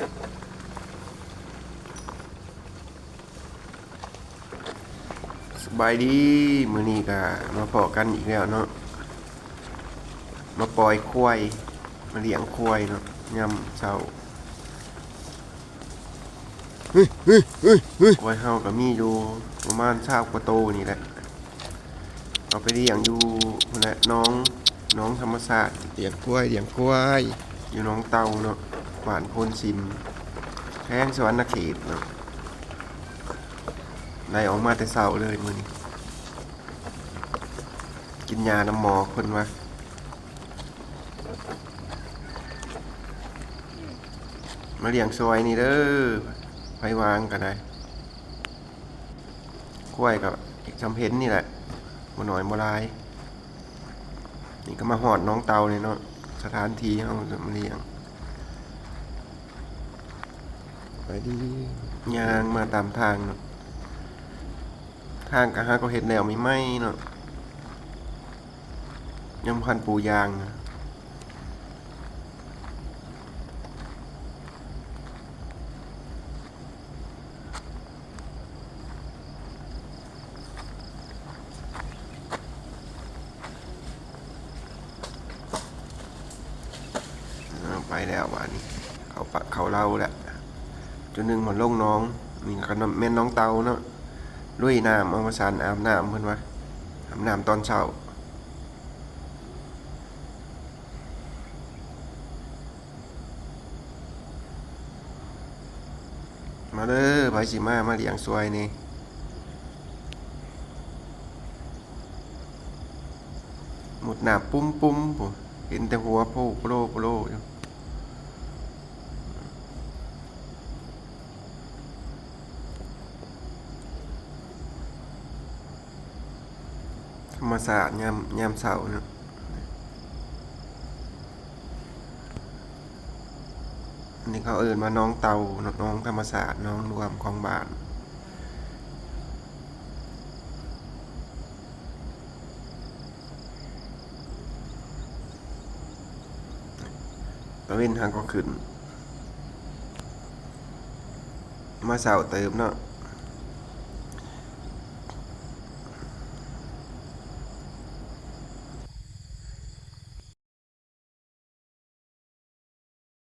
สบายดีมื้อนี้ก็มาพอกันอีกแล้วเนาะมาปล่อยควายมาเลี้ยงควายเนาะยามเช้าเฮ้ยเฮ้ยเฮ้ยเฮ้ยควายเฮาก็มีอยู่ประมาณ20กว่าโตนี่แหละเอาไปเลี้ยงอยู่พุ่นแหละน้องน้องธรรมศาสตร์เลี้ยงควายเลี้ยงควายอยู่หน้องเตาเนาะ หวานโพนซิมแข้งสวรรณเขตเนาะไล่ออกมาแต่เช้าเลยมือนี้กินยาน้ำหมอคนว่ามาเลี้ยงซอยนี่เด้อไปวางกันได้กล้วยกับจำเพนนี่แหละบ่หน่อยบ่หลาย นี่ก็มาหอดน้องเตาเลยเนาะสถานที่เฮาจะมาเลี้ยง ไปดียางมาตามทางเนาะทางกะฮะก็เห็ดแนวไม่ไหมเนาะยังพันปูยางนะเอาไปแล้ววานี้เขาปะเขาเล่าแหละ จนหนึ่งหมดลงน้องนี่ก็น้ำแม่นน้องเตาเนาะลุยน้ำเอามาสานอาบน้ำเพิ่นว่าอาบน้ำตอนเช้ามาเด้อไปสิมามาเลี้ยงสวยนี่หมดหนาปุ้มปุ้มผมเห็นแต่หัวโผล่โผล่โผล่อยู่ รรมศาสตร์ยามยามเสาร์เนาะอันนี้เขาเอินมาน้องเตาน้องธรรมศาสตร์น้องรวมของบ้านตะเวนหางก็ขึ้น มาเสาเติมเนาะ